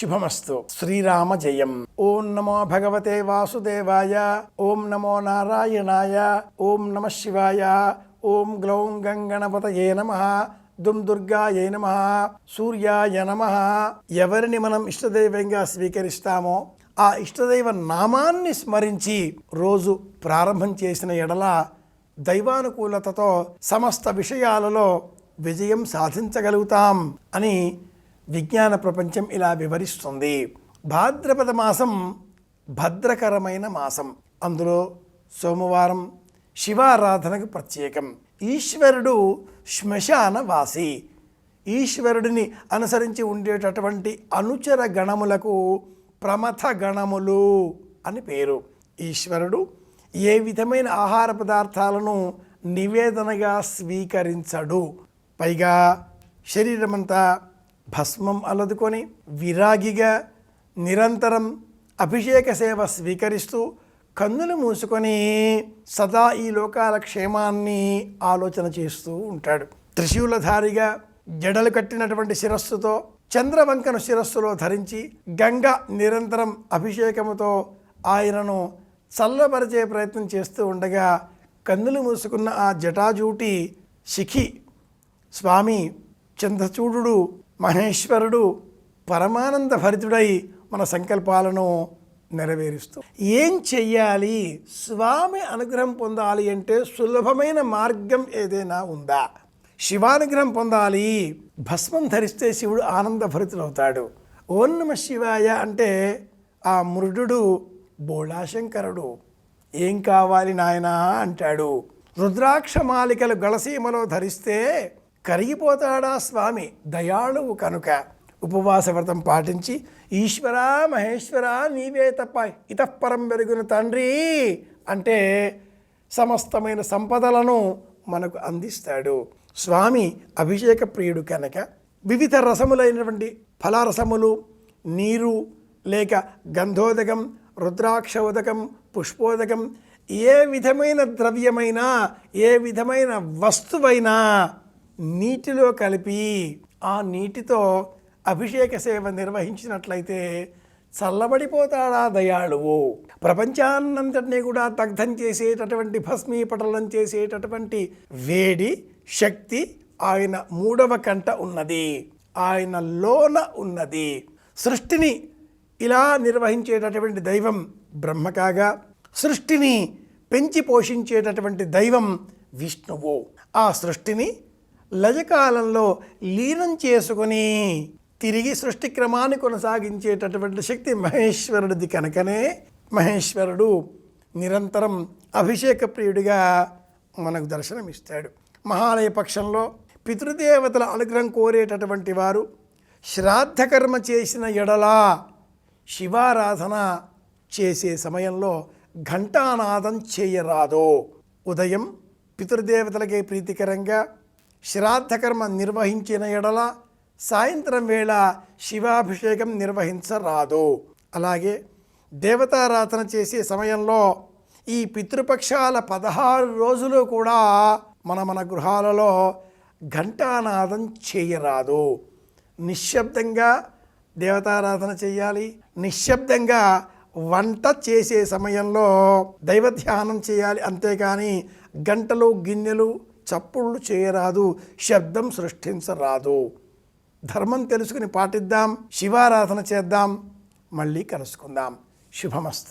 శుభమస్తు. శ్రీరామ జయం. ఓం నమో భగవతే వాసుదేవాయ. ఓం నమో నారాయణాయ. ఓం నమ శివాయ. ఓం గ్లౌం గంగణపతయే నమ. దుం దుర్గాయే నమ. సూర్యాయ నమ. ఎవరిని మనం ఇష్టదైవంగా స్వీకరిస్తామో ఆ ఇష్టదైవ నామాన్ని స్మరించి రోజు ప్రారంభం చేసిన ఎడల దైవానుకూలతతో సమస్త విషయాలలో విజయం సాధించగలుగుతాం అని విజ్ఞాన ప్రపంచం ఇలా వివరిస్తుంది. భాద్రపద మాసం భద్రకరమైన మాసం. అందులో సోమవారం శివారాధనకు ప్రత్యేకం. ఈశ్వరుడు శ్మశాన వాసి ఈశ్వరుడిని అనుసరించి ఉండేటటువంటి అనుచర గణములకు ప్రమథ గణములు అని పేరు. ఈశ్వరుడు ఏ విధమైన ఆహార పదార్థాలను నివేదనగా స్వీకరించడు. పైగా శరీరమంతా భస్మం అలదుకొని విరాగిగా నిరంతరం అభిషేక సేవ స్వీకరిస్తూ కన్నులు మూసుకొని సదా ఈ లోకాల క్షేమాన్ని ఆలోచన చేస్తూ ఉంటాడు. త్రిశూలధారిగా జడలు కట్టినటువంటి శిరస్సుతో చంద్రవంకను శిరస్సులో ధరించి గంగ నిరంతరం అభిషేకముతో ఆయనను చల్లబరిచే ప్రయత్నం చేస్తూ ఉండగా కన్నులు మూసుకున్న ఆ జటాజూటి శిఖి స్వామి చంద్రచూడు మహేశ్వరుడు పరమానంద భరితుడై మన సంకల్పాలను నెరవేరుస్తూ. ఏం చెయ్యాలి? స్వామి అనుగ్రహం పొందాలి అంటే సులభమైన మార్గం ఏదైనా ఉందా? శివానుగ్రహం పొందాలి. భస్మం ధరిస్తే శివుడు ఆనంద భరితుడవుతాడు. ఓం నమ శివాయ అంటే ఆ మృడు బోళాశంకరుడు. ఏం కావాలి నాయనా? అంటాడు. రుద్రాక్ష మాలికలు గళసీమలో ధరిస్తే కరిగిపోతాడా స్వామి? దయాళువు కనుక ఉపవాస వ్రతం పాటించి ఈశ్వరా మహేశ్వరా నీవే తప్ప ఇతఃపరం వెలుగున తండ్రి అంటే సమస్తమైన సంపదలను మనకు అందిస్తాడు. స్వామి అభిషేక ప్రియుడు కనుక వివిధ రసములైనటువంటి ఫలరసములు నీరు లేక గంధోదకం రుద్రాక్ష ఉదకం పుష్పోదకం ఏ విధమైన ద్రవ్యమైనా ఏ విధమైన వస్తువైనా నీటిలో కలిపి ఆ నీటితో అభిషేక సేవ నిర్వహించినట్లయితే చల్లబడిపోతాడా దయాళువు? ప్రపంచాన్నంతటినీ కూడా దగ్ధం చేసేటటువంటి భస్మీపటలం చేసేటటువంటి వేడి శక్తి ఆయన మూడవ కంట ఉన్నది. ఆయన లోన ఉన్నది. సృష్టిని ఇలా నిర్వహించేటటువంటి దైవం బ్రహ్మ కాగా సృష్టిని పెంచి పోషించేటటువంటి దైవం విష్ణువు. ఆ సృష్టిని లయకాలంలో లీనం చేసుకుని తిరిగి సృష్టి క్రమాన్ని కొనసాగించేటటువంటి శక్తి మహేశ్వరుడిది కనుకనే మహేశ్వరుడు నిరంతరం అభిషేక ప్రియుడిగా మనకు దర్శనమిస్తాడు. మహాలయ పక్షంలో పితృదేవతల అనుగ్రహం కోరేటటువంటి వారు శ్రాద్ధకర్మ చేసిన ఎడలా శివారాధన చేసే సమయంలో ఘంటానాదం చేయరాదు. ఉదయం పితృదేవతలకే ప్రీతికరంగా శ్రాద్ధకర్మ నిర్వహించిన ఎడల సాయంత్రం వేళ శివాభిషేకం నిర్వహించరాదు. అలాగే దేవతారాధన చేసే సమయంలో ఈ పితృపక్షాల పదహారు రోజులు కూడా మన మన గృహాలలో ఘంటానాదం చేయరాదు. నిశ్శబ్దంగా దేవతారాధన చేయాలి. నిశ్శబ్దంగా వంట చేసే సమయంలో దైవ ధ్యానం చేయాలి. అంతేకాని గంటలు గిన్నెలు చప్పుళ్ళు చేయరాదు శబ్దం సృష్టించరాదు. ధర్మం తెలుసుకుని పాటిద్దాం శివారాధన చేద్దాం మళ్ళీ కలుసుకుందాం. శుభమస్తు.